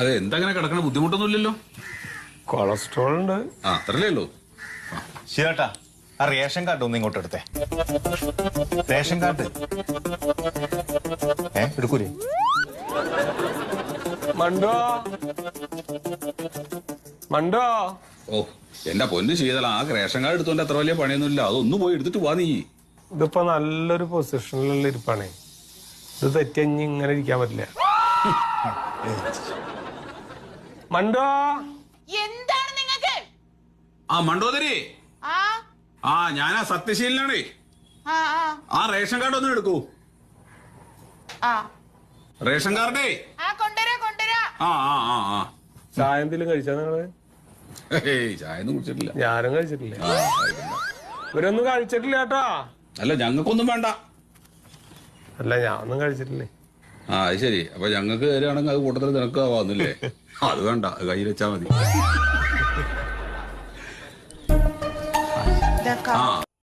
അതെ എന്താ അങ്ങനെ കിടക്കണ? ബുദ്ധിമുട്ടൊന്നുമില്ലല്ലോ. കൊളസ്ട്രോൾ ഉണ്ട്. ആ അത്രല്ലേ ഉള്ളൂ. ശരിട്ടാ ആ റേഷൻ കാർഡ് ഒന്ന് ഇങ്ങോട്ട് എടുത്തേ. Ration card. ഏ എടുക്കൂലേ? മണ്ടോ? മണ്ടോ? ഓ എന്റെ പൊന്ന് ചെയ്താൽ ആ റേഷൻ കാർഡ് എടുത്തോണ്ട് അത്ര വലിയ പണിയൊന്നുമില്ല. അതൊന്ന് പോയി എടുത്തിട്ട് വാ നീ. ഇതിപ്പോ നല്ലൊരു പൊസിഷനിലുള്ള ഇരിപ്പാണേ. ഇത് തെറ്റഞ്ഞ് ഇങ്ങനെ ഇരിക്കാൻ പറ്റില്ല. മണ്ടോ? എന്താണ് നിങ്ങൾക്ക്? ആ മണ്ടോദരി. ആ. ആ ഞാനാ സത്യശീലനാണേ. ആ ആ. ആ റേഷൻ കാർഡ് ഒന്ന് എടുക്കൂ. ആ. റേഷൻ കാർഡേ. ആ കൊണ്ടുവരാ കൊണ്ടുവരാ. ആ ആ ആ ആ. ചായ എന്തെങ്കിലും കഴിച്ചാ നിങ്ങൾ? ഏയ് ചായ ഒന്നും കുടിച്ചിട്ടില്ല. ഞാനും കഴിച്ചിട്ടില്ല. ഇവരൊന്നും കഴിച്ചിട്ടില്ല കേട്ടാ. അല്ല ഞങ്ങൾക്കൊന്നും വേണ്ട. അല്ല ഞാൻ ഒന്നും കഴിച്ചിട്ടില്ലേ? ആ അത് ശരി. അപ്പൊ ഞങ്ങൾക്ക് കയറുകയാണെങ്കിൽ അത് കൂട്ടത്തിൽ നിനക്ക് ആവാന്നില്ലേ അത് വേണ്ട കയ്യിൽ വെച്ചാ മതി. ആ